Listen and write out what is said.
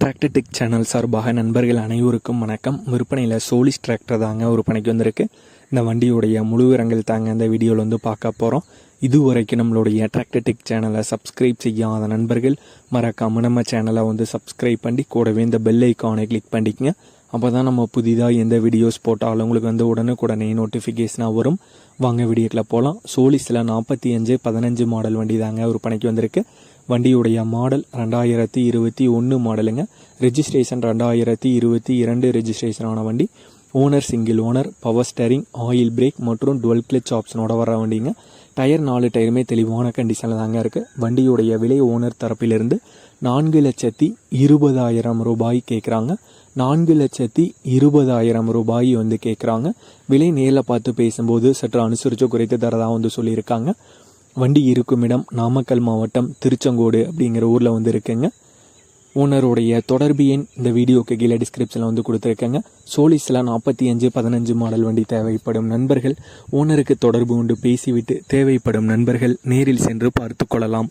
Tractor tech channel சார்பாக நண்பர்கள் அனைவருக்கும் வணக்கம். விற்பனையில் சோலிஸ் டிராக்டர் தாங்க விற்பனைக்கு வந்திருக்கு. இந்த வண்டியுடைய முழு விவரங்கள் தாங்க இந்த வீடியோவில் வந்து பார்க்க போகிறோம் இதுவரைக்கும் நம்மளுடைய டிராக்டர் டெக் சேனலை சப்ஸ்கிரைப் செய்யாத நண்பர்கள் மறக்காமல் நம்ம சேனலை வந்து சப்ஸ்கிரைப் பண்ணி கூடவே இந்த பெல் ஐக்கானை கிளிக் பண்ணிக்கங்க. அப்போ தான் நம்ம புதிதாக எந்த வீடியோஸ் போட்டாலும் உங்களுக்கு வந்து உடனுக்குடனே நோட்டிஃபிகேஷனாக வரும். வாங்க வீடியோக்கில் போகலாம் சோலிஸில் நாற்பத்தி அஞ்சு பதினஞ்சு மாடல் வண்டி தாங்க விற்பனைக்கு வந்திருக்கு. வண்டியுடைய மாடல் ரெண்டாயிரத்தி இருபத்தி ஒன்று மாடலுங்க ரெஜிஸ்ட்ரேஷன் ரெண்டாயிரத்தி இருபத்தி இரண்டு ரெஜிஸ்ட்ரேஷனான வண்டி. Owner single owner power steering oil brake மற்றும் டுவெல் கிளச் ஆப்ஷனோட வர வண்டிங்க. டயர் நாலு டயருமே தெளிவான கண்டிஷனில் தாங்க இருக்குது வண்டியுடைய விலை ஓனர் தரப்பிலிருந்து நான்கு லட்சத்தி இருபதாயிரம் ரூபாய் கேட்குறாங்க நான்கு லட்சத்தி இருபதாயிரம் ரூபாய் வந்து கேட்குறாங்க விலை நேரில் பார்த்து பேசும்போது சற்று அனுசரித்து குறைத்து தரதாக வந்து சொல்லியிருக்காங்க. வண்டி இருக்கும் இடம் நாமக்கல் மாவட்டம் திருச்செங்கோடு அப்படிங்கிற ஊரில் வந்து இருக்குங்க. ஓனருடைய தொடர்பு எண் இந்த வீடியோக்கு கீழே டிஸ்கிரிப்ஷனில் வந்து கொடுத்துருக்கேங்க. சோலிஸில் நாற்பத்தி அஞ்சு பதினஞ்சு மாடல் வண்டி தேவைப்படும் நண்பர்கள் ஓனருக்கு தொடர்பு கொண்டு பேசிவிட்டு தேவைப்படும் நண்பர்கள் நேரில் சென்று பார்த்து கொள்ளலாம்.